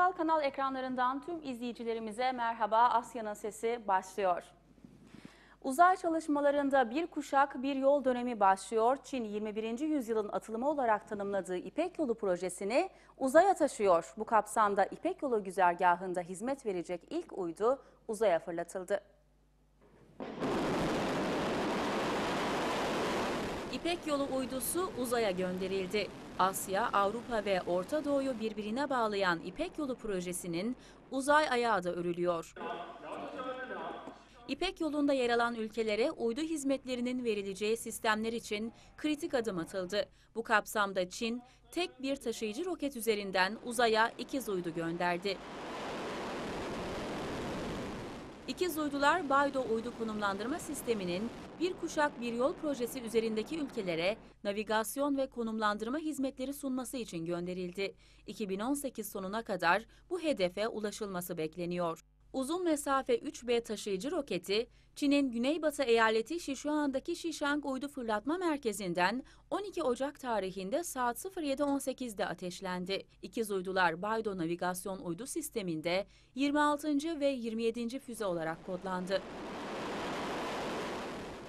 Ulusal kanal ekranlarından tüm izleyicilerimize merhaba. Asya'nın sesi başlıyor. Uzay çalışmalarında bir kuşak bir yol dönemi başlıyor. Çin 21. yüzyılın atılımı olarak tanımladığı İpek Yolu projesini uzaya taşıyor. Bu kapsamda İpek Yolu güzergahında hizmet verecek ilk uydu uzaya fırlatıldı. İpek Yolu uydusu uzaya gönderildi. Asya, Avrupa ve Orta Doğu'yu birbirine bağlayan İpek Yolu projesinin uzay ayağı da örülüyor. İpek yolunda yer alan ülkelere uydu hizmetlerinin verileceği sistemler için kritik adım atıldı. Bu kapsamda Çin, tek bir taşıyıcı roket üzerinden uzaya ikiz uydu gönderdi. İkiz uydular Baydo uydu konumlandırma sisteminin bir kuşak bir yol projesi üzerindeki ülkelere navigasyon ve konumlandırma hizmetleri sunması için gönderildi. 2018 sonuna kadar bu hedefe ulaşılması bekleniyor. Uzun mesafe 3B taşıyıcı roketi, Çin'in güneybatı eyaleti Sichuan'daki Şişang Uydu Fırlatma Merkezi'nden 12 Ocak tarihinde saat 07.18'de ateşlendi. İkiz uydular Baydo Navigasyon Uydu Sistemi'nde 26. ve 27. füze olarak kodlandı.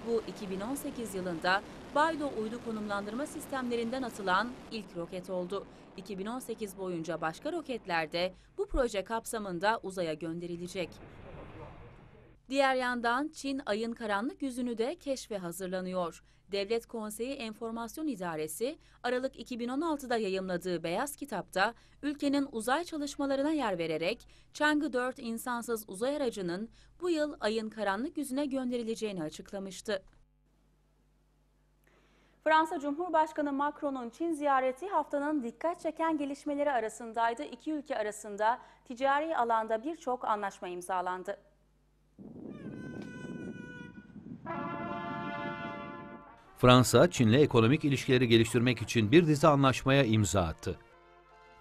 Bu 2018 yılında Baydo uydu konumlandırma sistemlerinden atılan ilk roket oldu. 2018 boyunca başka roketler de bu proje kapsamında uzaya gönderilecek. Diğer yandan Çin ayın karanlık yüzünü de keşfe hazırlanıyor. Devlet Konseyi Enformasyon İdaresi Aralık 2016'da yayımladığı Beyaz Kitap'ta ülkenin uzay çalışmalarına yer vererek Chang'ı 4 insansız uzay aracının bu yıl ayın karanlık yüzüne gönderileceğini açıklamıştı. Fransa Cumhurbaşkanı Macron'un Çin ziyareti haftanın dikkat çeken gelişmeleri arasındaydı. İki ülke arasında ticari alanda birçok anlaşma imzalandı. Fransa, Çin'le ekonomik ilişkileri geliştirmek için bir dizi anlaşmaya imza attı.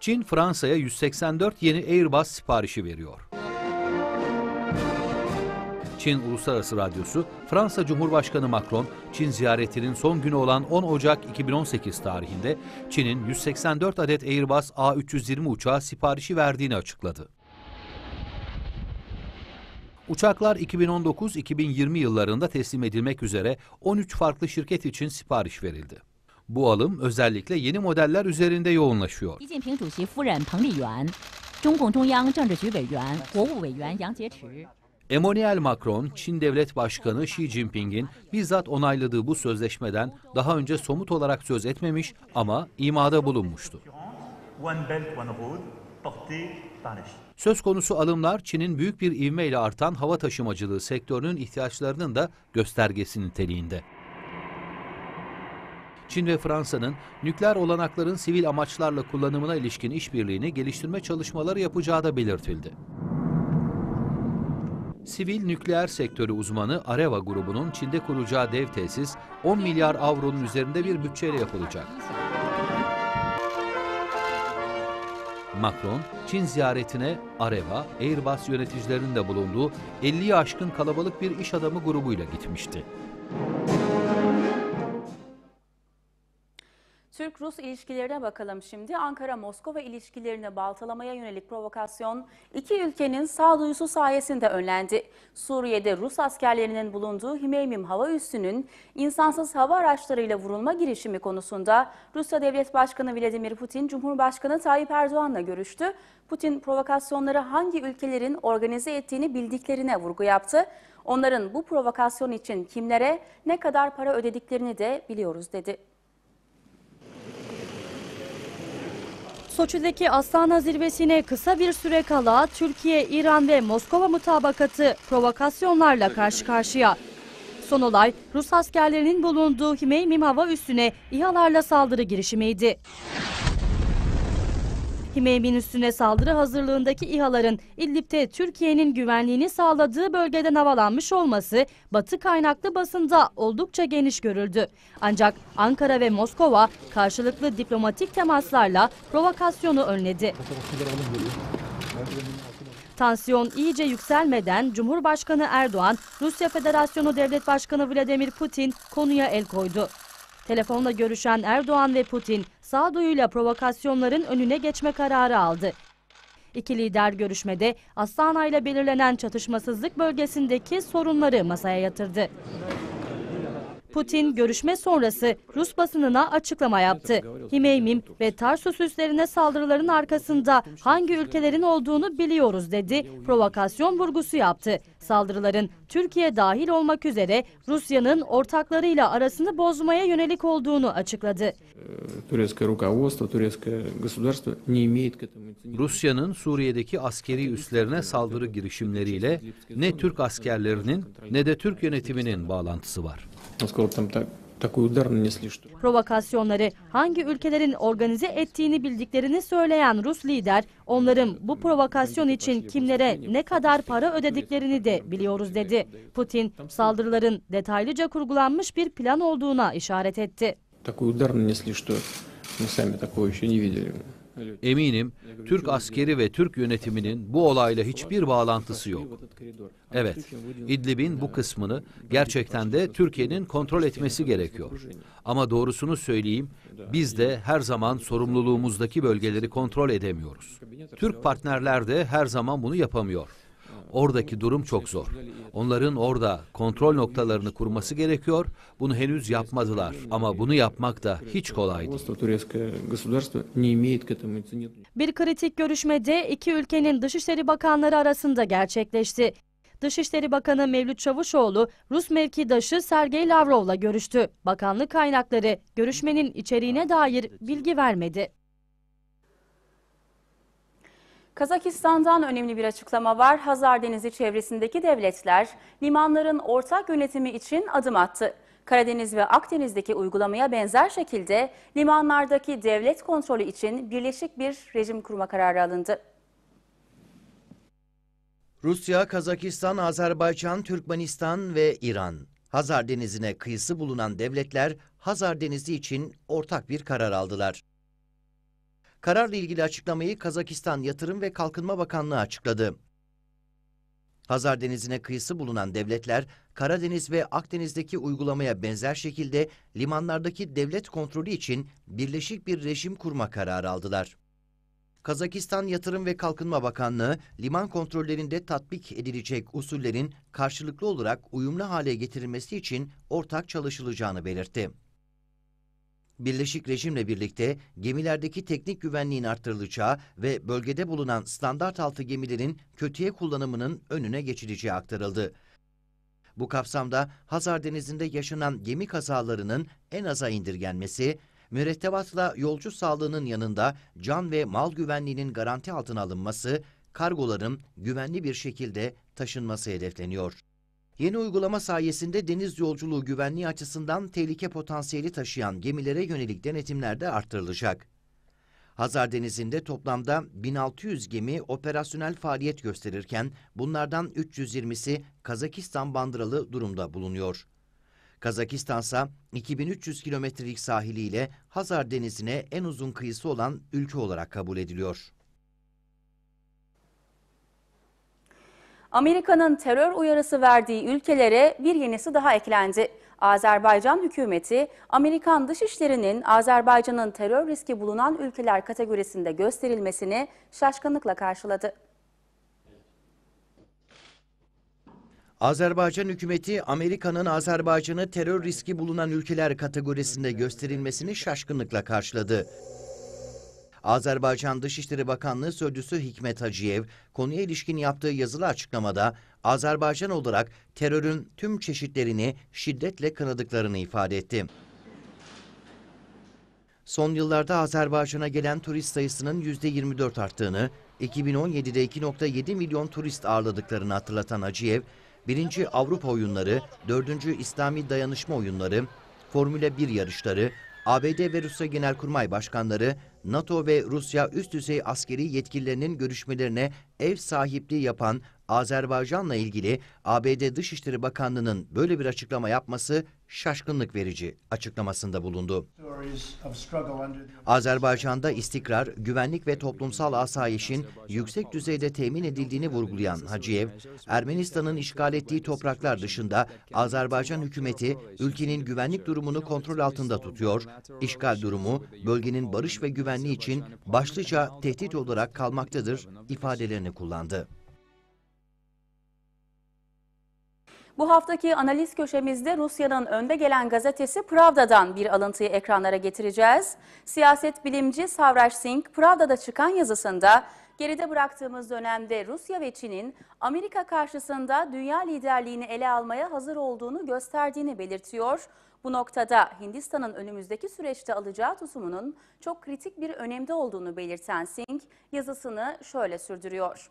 Çin, Fransa'ya 184 yeni Airbus siparişi veriyor. Çin Uluslararası Radyosu, Fransa Cumhurbaşkanı Macron, Çin ziyaretinin son günü olan 10 Ocak 2018 tarihinde Çin'in 184 adet Airbus A320 uçağı siparişi verdiğini açıkladı. Uçaklar 2019-2020 yıllarında teslim edilmek üzere 13 farklı şirket için sipariş verildi. Bu alım özellikle yeni modeller üzerinde yoğunlaşıyor. Emmanuel Macron, Çin Devlet Başkanı Xi Jinping'in bizzat onayladığı bu sözleşmeden daha önce somut olarak söz etmemiş ama imada bulunmuştu. Söz konusu alımlar Çin'in büyük bir ivmeyle artan hava taşımacılığı sektörünün ihtiyaçlarının da göstergesi niteliğinde. Çin ve Fransa'nın nükleer olanakların sivil amaçlarla kullanımına ilişkin işbirliğini geliştirme çalışmaları yapacağı da belirtildi. Sivil nükleer sektörü uzmanı Areva grubunun Çin'de kuracağı dev tesis 10 milyar avronun üzerinde bir bütçeyle yapılacak. Macron, Çin ziyaretine Areva, Airbus yöneticilerinin de bulunduğu 50'yi aşkın kalabalık bir iş adamı grubuyla gitmişti. Türk-Rus ilişkilerine bakalım şimdi. Ankara-Moskova ilişkilerini baltalamaya yönelik provokasyon iki ülkenin sağduyusu sayesinde önlendi. Suriye'de Rus askerlerinin bulunduğu Himeymim hava üssünün insansız hava araçlarıyla vurulma girişimi konusunda Rusya Devlet Başkanı Vladimir Putin, Cumhurbaşkanı Tayyip Erdoğan'la görüştü. Putin provokasyonları hangi ülkelerin organize ettiğini bildiklerine vurgu yaptı. Onların bu provokasyon için kimlere ne kadar para ödediklerini de biliyoruz dedi. Soçi'deki Astana zirvesine kısa bir süre kala Türkiye, İran ve Moskova mutabakatı provokasyonlarla karşı karşıya. Son olay Rus askerlerinin bulunduğu Himeymim hava üssüne İHA'larla saldırı girişimiydi. Himeymim üssüne saldırı hazırlığındaki İHA'ların İdlib'de Türkiye'nin güvenliğini sağladığı bölgeden havalanmış olması Batı kaynaklı basında oldukça geniş görüldü. Ancak Ankara ve Moskova karşılıklı diplomatik temaslarla provokasyonu önledi. Tansiyon iyice yükselmeden Cumhurbaşkanı Erdoğan, Rusya Federasyonu Devlet Başkanı Vladimir Putin konuya el koydu. Telefonla görüşen Erdoğan ve Putin sağduyuyla provokasyonların önüne geçme kararı aldı. İki lider görüşmede Astana ile belirlenen çatışmasızlık bölgesindeki sorunları masaya yatırdı. Putin görüşme sonrası Rus basınına açıklama yaptı. Himeymim ve Tarsus üslerine saldırıların arkasında hangi ülkelerin olduğunu biliyoruz dedi. Provokasyon vurgusu yaptı. Saldırıların Türkiye dahil olmak üzere Rusya'nın ortaklarıyla arasını bozmaya yönelik olduğunu açıkladı. Rusya'nın Suriye'deki askeri üslerine saldırı girişimleriyle ne Türk askerlerinin ne de Türk yönetiminin bağlantısı var. Сказал, там так, такой удар нанесли, что Provokasyonları hangi ülkelerin organize ettiğini bildiklerini söyleyen Rus lider, onların bu provokasyon için kimlere ne kadar para ödediklerini de biliyoruz dedi. Putin, saldırıların detaylıca kurgulanmış bir plan olduğuna işaret etti. такой удар нанесли, что мы сами такого еще не видели. Eminim Türk askeri ve Türk yönetiminin bu olayla hiçbir bağlantısı yok. Evet, İdlib'in bu kısmını gerçekten de Türkiye'nin kontrol etmesi gerekiyor. Ama doğrusunu söyleyeyim, biz de her zaman sorumluluğumuzdaki bölgeleri kontrol edemiyoruz. Türk partnerler de her zaman bunu yapamıyor. Oradaki durum çok zor. Onların orada kontrol noktalarını kurması gerekiyor. Bunu henüz yapmadılar ama bunu yapmak da hiç kolay değil. Bir kritik görüşmede iki ülkenin dışişleri bakanları arasında gerçekleşti. Dışişleri Bakanı Mevlüt Çavuşoğlu, Rus mevkidaşı Sergey Lavrov'la görüştü. Bakanlık kaynakları görüşmenin içeriğine dair bilgi vermedi. Kazakistan'dan önemli bir açıklama var. Hazar Denizi çevresindeki devletler limanların ortak yönetimi için adım attı. Karadeniz ve Akdeniz'deki uygulamaya benzer şekilde limanlardaki devlet kontrolü için birleşik bir rejim kurma kararı alındı. Rusya, Kazakistan, Azerbaycan, Türkmenistan ve İran. Hazar Denizi'ne kıyısı bulunan devletler Hazar Denizi için ortak bir karar aldılar. Kararla ilgili açıklamayı Kazakistan Yatırım ve Kalkınma Bakanlığı açıkladı. Hazar Denizi'ne kıyısı bulunan devletler, Karadeniz ve Akdeniz'deki uygulamaya benzer şekilde limanlardaki devlet kontrolü için birleşik bir rejim kurma kararı aldılar. Kazakistan Yatırım ve Kalkınma Bakanlığı, liman kontrollerinde tatbik edilecek usullerin karşılıklı olarak uyumlu hale getirilmesi için ortak çalışılacağını belirtti. Birleşik rejimle birlikte gemilerdeki teknik güvenliğin arttırılacağı ve bölgede bulunan standart altı gemilerin kötüye kullanımının önüne geçileceği aktarıldı. Bu kapsamda Hazar Denizi'nde yaşanan gemi kazalarının en aza indirgenmesi, mürettebatla yolcu sağlığının yanında can ve mal güvenliğinin garanti altına alınması, kargoların güvenli bir şekilde taşınması hedefleniyor. Yeni uygulama sayesinde deniz yolculuğu güvenliği açısından tehlike potansiyeli taşıyan gemilere yönelik denetimler de arttırılacak. Hazar Denizi'nde toplamda 1600 gemi operasyonel faaliyet gösterirken bunlardan 320'si Kazakistan bandıralı durumda bulunuyor. Kazakistan ise 2300 kilometrelik sahiliyle Hazar Denizi'ne en uzun kıyısı olan ülke olarak kabul ediliyor. Amerika'nın terör uyarısı verdiği ülkelere bir yenisi daha eklendi. Azerbaycan hükümeti Amerikan Dışişleri'nin Azerbaycan'ın terör riski bulunan ülkeler kategorisinde gösterilmesini şaşkınlıkla karşıladı. Azerbaycan hükümeti Amerika'nın Azerbaycan'ı terör riski bulunan ülkeler kategorisinde gösterilmesini şaşkınlıkla karşıladı. Azerbaycan Dışişleri Bakanlığı Sözcüsü Hikmet Hacıyev konuya ilişkin yaptığı yazılı açıklamada Azerbaycan olarak terörün tüm çeşitlerini şiddetle kınadıklarını ifade etti. Son yıllarda Azerbaycan'a gelen turist sayısının %24 arttığını, 2017'de 2.7 milyon turist ağırladıklarını hatırlatan Hacıyev, 1. Avrupa oyunları, 4. İslami dayanışma oyunları, Formüle 1 yarışları, ABD ve Rusya Genelkurmay Başkanları, NATO ve Rusya üst düzey askeri yetkililerinin görüşmelerine ev sahipliği yapan Azerbaycan'la ilgili ABD Dışişleri Bakanlığı'nın böyle bir açıklama yapması şaşkınlık verici açıklamasında bulundu. Azerbaycan'da istikrar, güvenlik ve toplumsal asayişin yüksek düzeyde temin edildiğini vurgulayan Hacıyev, Ermenistan'ın işgal ettiği topraklar dışında Azerbaycan hükümeti ülkenin güvenlik durumunu kontrol altında tutuyor, işgal durumu bölgenin barış ve güvenliği için başlıca tehdit olarak kalmaktadır ifadelerini kullandı. Bu haftaki analiz köşemizde Rusya'nın önde gelen gazetesi Pravda'dan bir alıntıyı ekranlara getireceğiz. Siyaset bilimci Savraş Singh, Pravda'da çıkan yazısında geride bıraktığımız dönemde Rusya ve Çin'in Amerika karşısında dünya liderliğini ele almaya hazır olduğunu gösterdiğini belirtiyor. Bu noktada Hindistan'ın önümüzdeki süreçte alacağı tutumunun çok kritik bir önemde olduğunu belirten Singh yazısını şöyle sürdürüyor.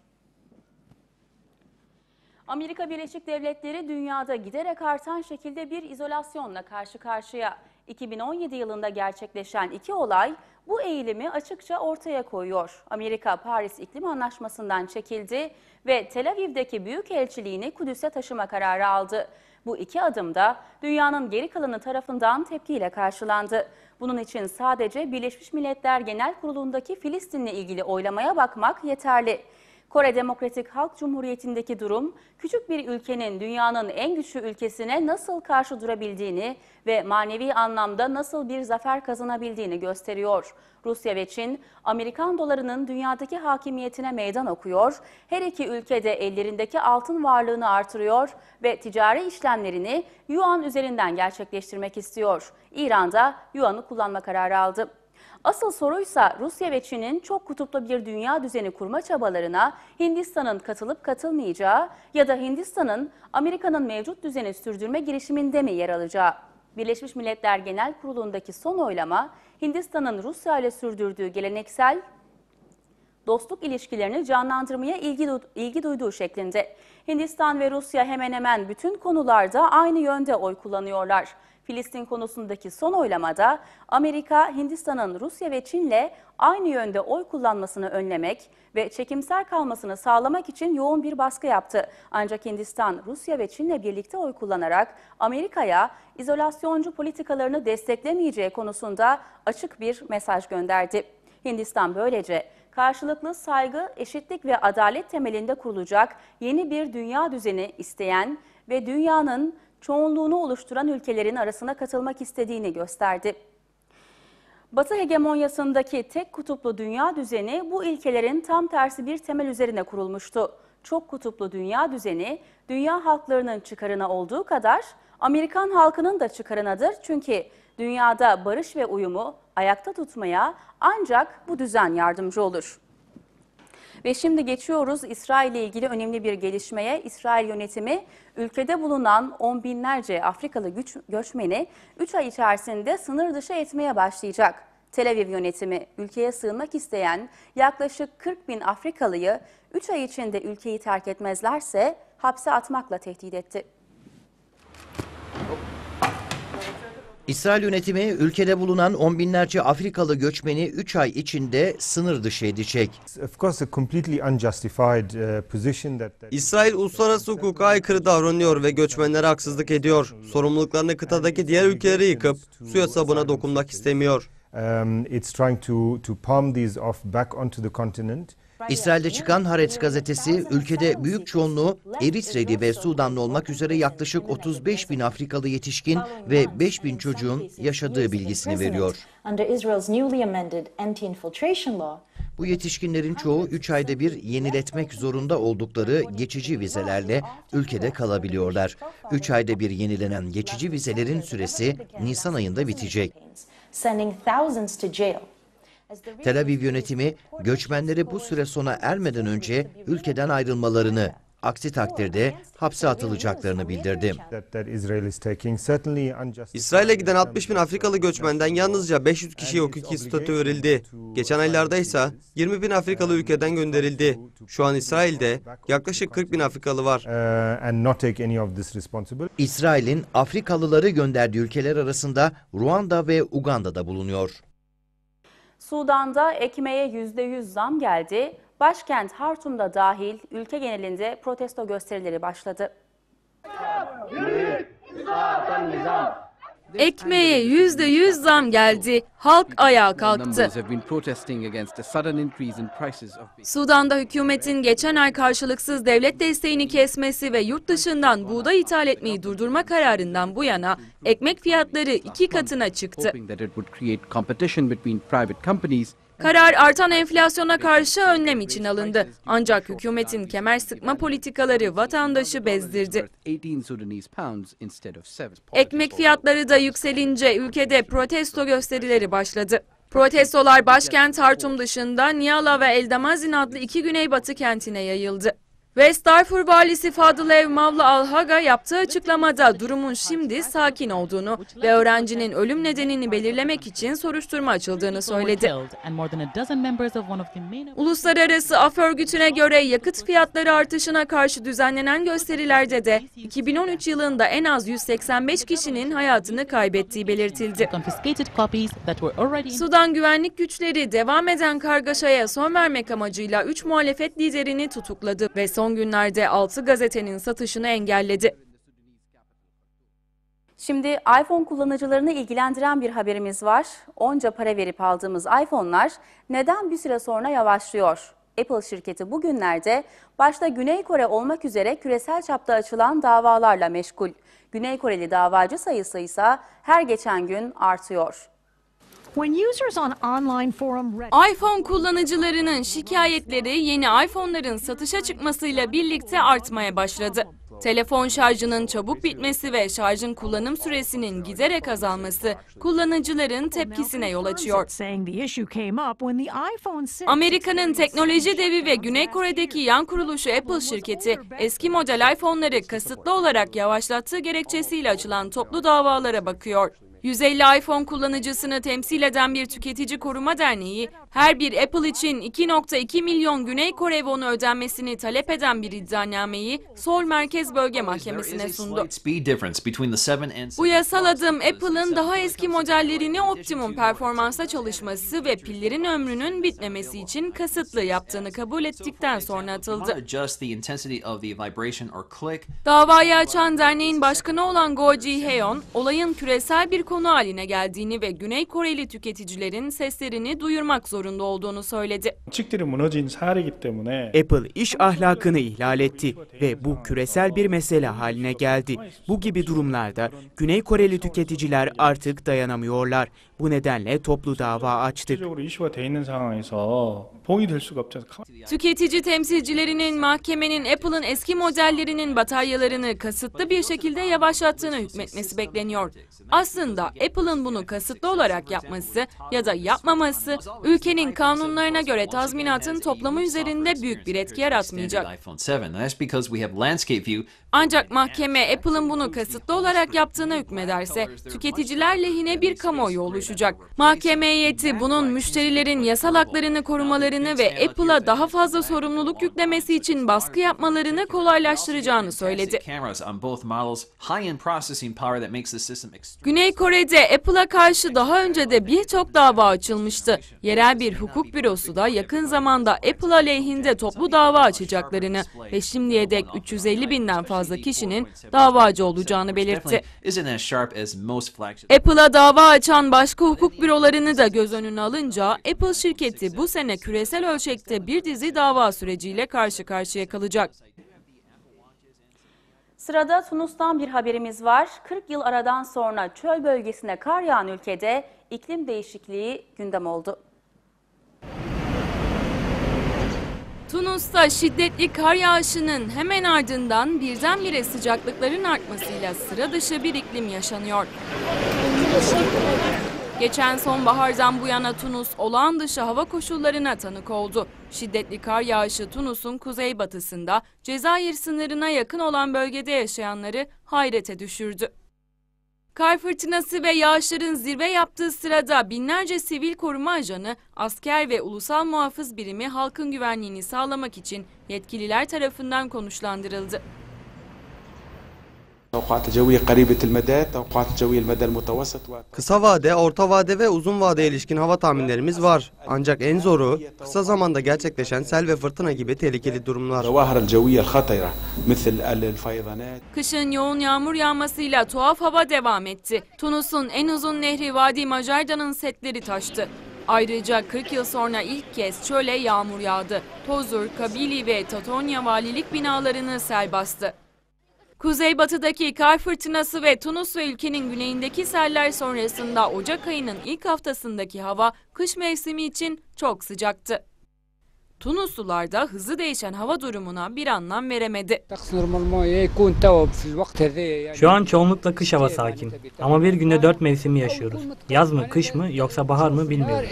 Amerika Birleşik Devletleri dünyada giderek artan şekilde bir izolasyonla karşı karşıya. 2017 yılında gerçekleşen iki olay bu eğilimi açıkça ortaya koyuyor. Amerika Paris İklim Anlaşması'ndan çekildi ve Tel Aviv'deki büyükelçiliğini Kudüs'e taşıma kararı aldı. Bu iki adım da dünyanın geri kalanı tarafından tepkiyle karşılandı. Bunun için sadece Birleşmiş Milletler Genel Kurulu'ndaki Filistin'le ilgili oylamaya bakmak yeterli. Kore Demokratik Halk Cumhuriyeti'ndeki durum, küçük bir ülkenin dünyanın en güçlü ülkesine nasıl karşı durabildiğini ve manevi anlamda nasıl bir zafer kazanabildiğini gösteriyor. Rusya ve Çin, Amerikan dolarının dünyadaki hakimiyetine meydan okuyor, her iki ülke de ellerindeki altın varlığını artırıyor ve ticari işlemlerini yuan üzerinden gerçekleştirmek istiyor. İran da yuanı kullanma kararı aldı. Asıl soruysa Rusya ve Çin'in çok kutuplu bir dünya düzeni kurma çabalarına Hindistan'ın katılıp katılmayacağı ya da Hindistan'ın Amerika'nın mevcut düzeni sürdürme girişiminde mi yer alacağı. Birleşmiş Milletler Genel Kurulu'ndaki son oylama Hindistan'ın Rusya ile sürdürdüğü geleneksel dostluk ilişkilerini canlandırmaya ilgi, du- ilgi duyduğu şeklinde. Hindistan ve Rusya hemen hemen bütün konularda aynı yönde oy kullanıyorlar. Filistin konusundaki son oylamada Amerika, Hindistan'ın Rusya ve Çin'le aynı yönde oy kullanmasını önlemek ve çekimser kalmasını sağlamak için yoğun bir baskı yaptı. Ancak Hindistan, Rusya ve Çin'le birlikte oy kullanarak Amerika'ya izolasyoncu politikalarını desteklemeyeceği konusunda açık bir mesaj gönderdi. Hindistan böylece karşılıklı saygı, eşitlik ve adalet temelinde kurulacak yeni bir dünya düzeni isteyen ve dünyanın çoğunluğunu oluşturan ülkelerin arasına katılmak istediğini gösterdi. Batı hegemonyasındaki tek kutuplu dünya düzeni bu ilkelerin tam tersi bir temel üzerine kurulmuştu. Çok kutuplu dünya düzeni dünya halklarının çıkarına olduğu kadar Amerikan halkının da çıkarınadır. Çünkü dünyada barış ve uyumu ayakta tutmaya ancak bu düzen yardımcı olur. Ve şimdi geçiyoruz İsrail ile ilgili önemli bir gelişmeye. İsrail yönetimi ülkede bulunan on binlerce Afrikalı güç, göçmeni 3 ay içerisinde sınır dışı etmeye başlayacak. Tel Aviv yönetimi ülkeye sığınmak isteyen yaklaşık 40 bin Afrikalıyı 3 ay içinde ülkeyi terk etmezlerse hapse atmakla tehdit etti. İsrail yönetimi ülkede bulunan on binlerce Afrikalı göçmeni 3 ay içinde sınır dışı edecek. Of course, a completely unjustified uh, İsrail uluslararası hukuka aykırı davranıyor ve göçmenlere haksızlık ediyor. Sorumluluklarını kıtadaki diğer ülkeleri yıkıp suya sabuna dokunmak istemiyor. um, it's trying to, to palm these off back onto the continent. İsrail'de çıkan Haaretz gazetesi ülkede büyük çoğunluğu Eritreli ve Sudanlı olmak üzere yaklaşık 35 bin Afrikalı yetişkin ve 5 bin çocuğun yaşadığı bilgisini veriyor. Bu yetişkinlerin çoğu 3 ayda bir yeniletmek zorunda oldukları geçici vizelerle ülkede kalabiliyorlar. 3 ayda bir yenilenen geçici vizelerin süresi Nisan ayında bitecek. Tel Aviv yönetimi göçmenleri bu süre sona ermeden önce ülkeden ayrılmalarını, aksi takdirde hapse atılacaklarını bildirdi. İsrail'e giden 60 bin Afrikalı göçmenden yalnızca 500 kişiye hukuki statü verildi. Geçen aylarda ise 20 bin Afrikalı ülkeden gönderildi. Şu an İsrail'de yaklaşık 40 bin Afrikalı var. İsrail'in Afrikalıları gönderdiği ülkeler arasında Ruanda ve Uganda'da bulunuyor. Sudan'da ekmeğe %100 zam geldi. Başkent Hartum'da dahil ülke genelinde protesto gösterileri başladı. Ekmeğe yüzde yüz zam geldi. Halk ayağa kalktı. Sudan'da hükümetin geçen ay karşılıksız devlet desteğini kesmesi ve yurt dışından buğday ithal etmeyi durdurma kararından bu yana ekmek fiyatları iki katına çıktı. Karar artan enflasyona karşı önlem için alındı. Ancak hükümetin kemer sıkma politikaları vatandaşı bezdirdi. worth 18 Sudanese pounds instead of 7. Ekmek fiyatları da yükselince ülkede protesto gösterileri başladı. Protestolar başkent Hartum dışında Niyala ve Eldamazin adlı iki güneybatı kentine yayıldı. West Darfur valisi Fadıl Mavla Alhaga yaptığı açıklamada durumun şimdi sakin olduğunu ve öğrencinin ölüm nedenini belirlemek için soruşturma açıldığını söyledi. Uluslararası Af Örgütü'ne göre yakıt fiyatları artışına karşı düzenlenen gösterilerde de 2013 yılında en az 185 kişinin hayatını kaybettiği belirtildi. Sudan güvenlik güçleri devam eden kargaşaya son vermek amacıyla 3 muhalefet liderini tutukladı ve son günlerde 6 gazetenin satışını engelledi. Şimdi iPhone kullanıcılarını ilgilendiren bir haberimiz var. Onca para verip aldığımız iPhone'lar neden bir süre sonra yavaşlıyor? Apple şirketi bugünlerde başta Güney Kore olmak üzere küresel çapta açılan davalarla meşgul. Güney Koreli davacı sayısı ise her geçen gün artıyor. iPhone kullanıcılarının şikayetleri yeni iPhone'ların satışa çıkmasıyla birlikte artmaya başladı. Telefon şarjının çabuk bitmesi ve şarjın kullanım süresinin giderek azalması kullanıcıların tepkisine yol açıyor. Amerika'nın teknoloji devi ve Güney Kore'deki yan kuruluşu Apple şirketi eski model iPhone'ları kasıtlı olarak yavaşlattığı gerekçesiyle açılan toplu davalara bakıyor. 150 iPhone kullanıcısını temsil eden bir tüketici koruma derneği, her bir Apple için 2.2 milyon Güney Kore wonu ödenmesini talep eden bir iddianameyi Seoul Merkez Bölge Mahkemesi'ne sundu. Bu yasal adım Apple'ın daha eski modellerini optimum performansa çalışması ve pillerin ömrünün bitmemesi için kasıtlı yaptığını kabul ettikten sonra atıldı. Davayı açan derneğin başkanı olan Go Ji-heon, olayın küresel bir konu haline geldiğini ve Güney Koreli tüketicilerin seslerini duyurmak zorunda olduğunu söyledi. Apple iş ahlakını ihlal etti ve bu küresel bir mesele haline geldi. Bu gibi durumlarda Güney Koreli tüketiciler artık dayanamıyorlar bu nedenle toplu dava açtık. Tüketici temsilcilerinin mahkemenin Apple'ın eski modellerinin bataryalarını kasıtlı bir şekilde yavaşlattığını hükmetmesi bekleniyor. Aslında Apple'ın bunu kasıtlı olarak yapması ya da yapmaması ülkenin kanunlarına göre tazminatın toplamı üzerinde büyük bir etki yaratmayacak. Ancak mahkeme Apple'ın bunu kasıtlı olarak yaptığını hükmederse tüketiciler lehine bir kamuoyu oluşacak. Mahkeme heyeti bunun müşterilerin yasal haklarını korumalarını ve Apple'a daha fazla sorumluluk yüklemesi için baskı yapmalarını kolaylaştıracağını söyledi. Güney Kore'de Apple'a karşı daha önce de birçok dava açılmıştı. Yerel bir hukuk bürosu da yakın zamanda Apple aleyhinde toplu dava açacaklarını ve şimdiye dek 350 binden fazla kişinin davacı olacağını belirtti. Apple'a dava açan başka hukuk bürolarını da göz önüne alınca Apple şirketi bu sene küresel ölçekte bir dizi dava süreciyle karşı karşıya kalacak. Sırada Tunus'tan bir haberimiz var. 40 yıl aradan sonra çöl bölgesine kar yağan ülkede iklim değişikliği gündem oldu. Tunus'ta şiddetli kar yağışının hemen ardından birdenbire sıcaklıkların artmasıyla sıra dışı bir iklim yaşanıyor. Geçen sonbahardan bu yana Tunus olağan dışı hava koşullarına tanık oldu. Şiddetli kar yağışı Tunus'un kuzeybatısında Cezayir sınırına yakın olan bölgede yaşayanları hayrete düşürdü. Kar fırtınası ve yağışların zirve yaptığı sırada binlerce sivil koruma ajanı, asker ve ulusal muhafız birimi halkın güvenliğini sağlamak için yetkililer tarafından konuşlandırıldı. Kısa vade, orta vade ve uzun vade ilişkin hava tahminlerimiz var. Ancak en zoru kısa zamanda gerçekleşen sel ve fırtına gibi tehlikeli durumlar. Kışın yoğun yağmur yağmasıyla tuhaf hava devam etti. Tunus'un en uzun nehri Vadi Macardan'ın setleri taştı. Ayrıca 40 yıl sonra ilk kez çöle yağmur yağdı. Pozur, Kabili ve Tatonya valilik binalarını sel bastı. Kuzeybatıdaki kar fırtınası ve Tunus ve ülkenin güneyindeki seller sonrasında Ocak ayının ilk haftasındaki hava kış mevsimi için çok sıcaktı. Tunuslular da hızlı değişen hava durumuna bir anlam veremedi. Şu an çoğunlukla kış havası hakim. Ama bir günde dört mevsimi yaşıyoruz. Yaz mı, kış mı yoksa bahar mı bilmiyorum.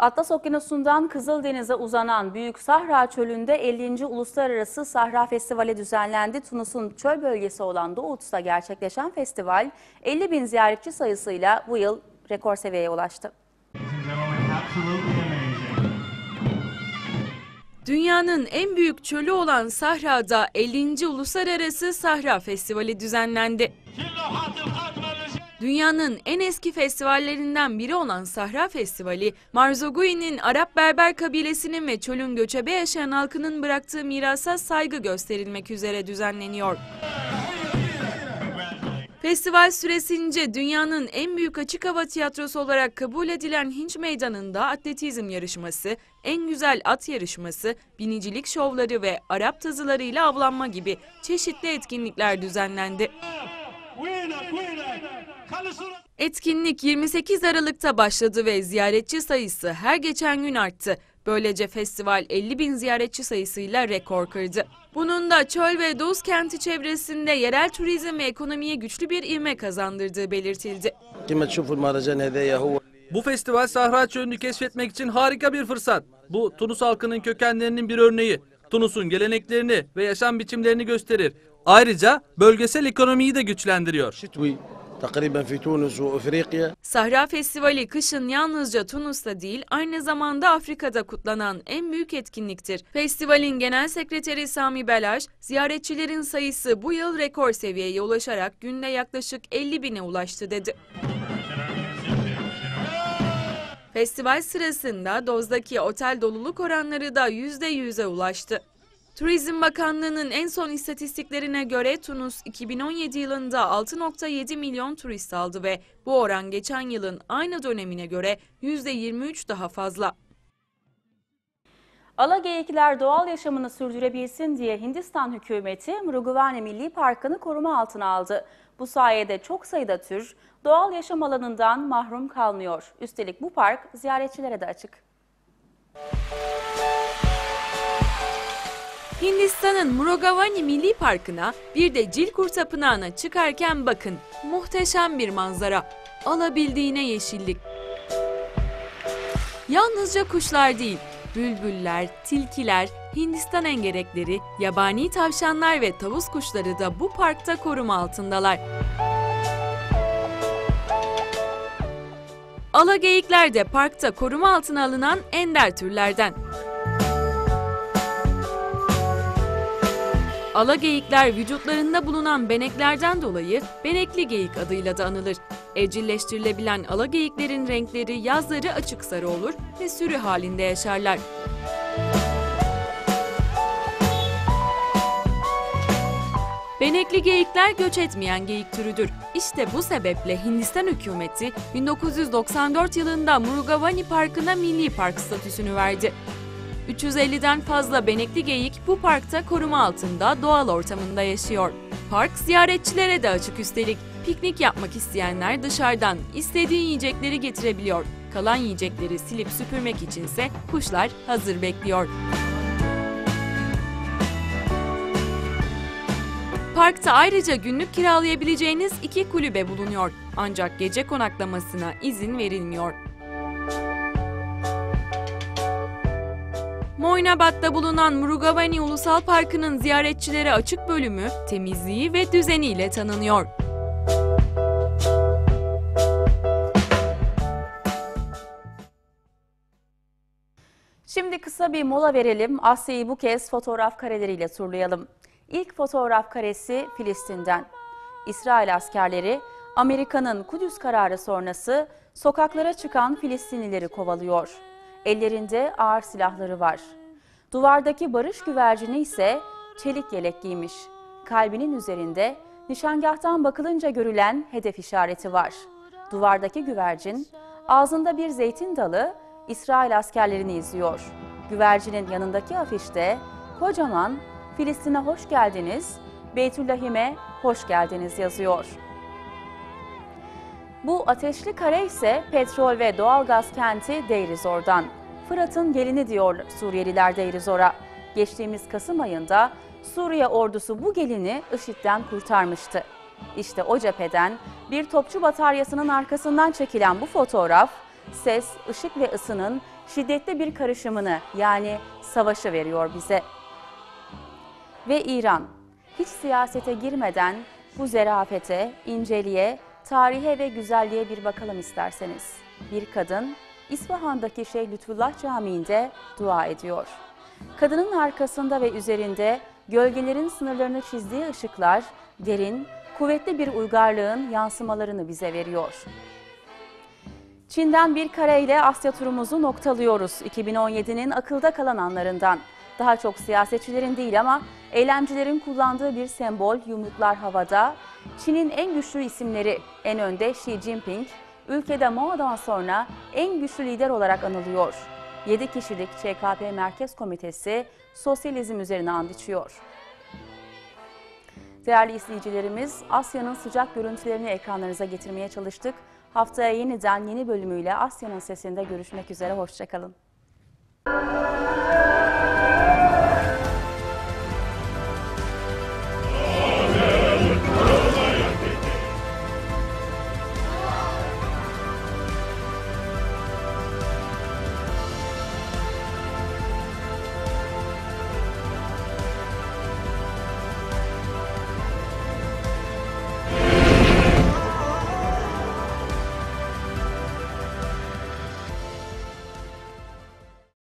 Atlas Okyanusu'ndan Kızıldeniz'e uzanan Büyük Sahra Çölü'nde 50. Uluslararası Sahra Festivali düzenlendi. Tunus'un çöl bölgesi olan Doğut'ta gerçekleşen festival 50 bin ziyaretçi sayısıyla bu yıl rekor seviyeye ulaştı. Dünyanın en büyük çölü olan Sahra'da 50. Uluslararası Sahra Festivali düzenlendi. Dünyanın en eski festivallerinden biri olan Sahra Festivali, Marzogui'nin Arap Berber kabilesinin ve çölün göçebe yaşayan halkının bıraktığı mirasa saygı gösterilmek üzere düzenleniyor. Festival süresince dünyanın en büyük açık hava tiyatrosu olarak kabul edilen Hinç Meydanı'nda atletizm yarışması, en güzel at yarışması, binicilik şovları ve Arap tazılarıyla avlanma gibi çeşitli etkinlikler düzenlendi. Etkinlik 28 Aralık'ta başladı ve ziyaretçi sayısı her geçen gün arttı. Böylece festival 50 bin ziyaretçi sayısıyla rekor kırdı. Bunun da çöl ve Doğuz kenti çevresinde yerel turizm ve ekonomiye güçlü bir ivme kazandırdığı belirtildi. Bu festival Sahra Çölü'nü keşfetmek için harika bir fırsat. Bu Tunus halkının kökenlerinin bir örneği. Tunus'un geleneklerini ve yaşam biçimlerini gösterir. Ayrıca bölgesel ekonomiyi de güçlendiriyor. Sahra Festivali kışın yalnızca Tunus'ta değil aynı zamanda Afrika'da kutlanan en büyük etkinliktir. Festivalin genel sekreteri Sami Belaş, ziyaretçilerin sayısı bu yıl rekor seviyeye ulaşarak günde yaklaşık 50 bine ulaştı dedi. Festival sırasında Doz'daki otel doluluk oranları da %100'e ulaştı. Turizm Bakanlığı'nın en son istatistiklerine göre Tunus 2017 yılında 6.7 milyon turist aldı ve bu oran geçen yılın aynı dönemine göre %23 daha fazla. Alageyikler doğal yaşamını sürdürebilsin diye Hindistan hükümeti Mrugavani Milli Parkı'nı koruma altına aldı. Bu sayede çok sayıda tür doğal yaşam alanından mahrum kalmıyor. Üstelik bu park ziyaretçilere de açık. Hindistan'ın Murugavani Milli Parkı'na bir de Cilkur Tapınağı'na çıkarken bakın muhteşem bir manzara. Alabildiğine yeşillik. Yalnızca kuşlar değil, bülbüller, tilkiler, Hindistan engerekleri, yabani tavşanlar ve tavus kuşları da bu parkta koruma altındalar. Alageyikler de parkta koruma altına alınan ender türlerden. Alageyikler vücutlarında bulunan beneklerden dolayı benekli geyik adıyla da anılır. Evcilleştirilebilen alageyiklerin renkleri yazları açık sarı olur ve sürü halinde yaşarlar. Benekli geyikler göç etmeyen geyik türüdür. İşte bu sebeple Hindistan hükümeti 1994 yılında Murugavani Parkı'na milli park statüsünü verdi. 350'den fazla benekli geyik bu parkta koruma altında doğal ortamında yaşıyor. Park ziyaretçilere de açık üstelik. Piknik yapmak isteyenler dışarıdan istediği yiyecekleri getirebiliyor. Kalan yiyecekleri silip süpürmek içinse kuşlar hazır bekliyor. Parkta ayrıca günlük kiralayabileceğiniz iki kulübe bulunuyor. Ancak gece konaklamasına izin verilmiyor. Moynabad'da bulunan Murugavani Ulusal Parkı'nın ziyaretçilere açık bölümü temizliği ve düzeniyle tanınıyor. Şimdi kısa bir mola verelim. Asya'yı bu kez fotoğraf kareleriyle turlayalım. İlk fotoğraf karesi Filistin'den. İsrail askerleri Amerika'nın Kudüs kararı sonrası sokaklara çıkan Filistinlileri kovalıyor. Ellerinde ağır silahları var. Duvardaki barış güvercini ise çelik yelek giymiş. Kalbinin üzerinde nişangahtan bakılınca görülen hedef işareti var. Duvardaki güvercin ağzında bir zeytin dalı İsrail askerlerini izliyor. Güvercinin yanındaki afişte kocaman Filistin'e hoş geldiniz, Beytüllahim'e hoş geldiniz yazıyor. Bu ateşli kare ise petrol ve doğalgaz kenti Deirizor'dan. Fırat'ın gelini diyor Suriyeliler Deirizor'a. Geçtiğimiz Kasım ayında Suriye ordusu bu gelini IŞİD'den kurtarmıştı. İşte o cepheden bir topçu bataryasının arkasından çekilen bu fotoğraf, ses, ışık ve ısının şiddetli bir karışımını yani savaşı veriyor bize. Ve İran, hiç siyasete girmeden bu zerafete, inceliğe, tarihe ve güzelliğe bir bakalım isterseniz. Bir kadın İsfahan'daki Şeyh Lütfullah Camii'nde dua ediyor. Kadının arkasında ve üzerinde gölgelerin sınırlarını çizdiği ışıklar derin, kuvvetli bir uygarlığın yansımalarını bize veriyor. Çin'den bir kareyle Asya turumuzu noktalıyoruz. 2017'nin akılda kalan anlarından. Daha çok siyasetçilerin değil ama eylemcilerin kullandığı bir sembol yumruklar havada. Çin'in en güçlü isimleri en önde Xi Jinping, ülkede Mao'dan sonra en güçlü lider olarak anılıyor. 7 kişilik ÇKP Merkez Komitesi sosyalizm üzerine and içiyor. Değerli izleyicilerimiz, Asya'nın sıcak görüntülerini ekranlarınıza getirmeye çalıştık. Haftaya yeniden yeni bölümüyle Asya'nın sesinde görüşmek üzere, hoşçakalın.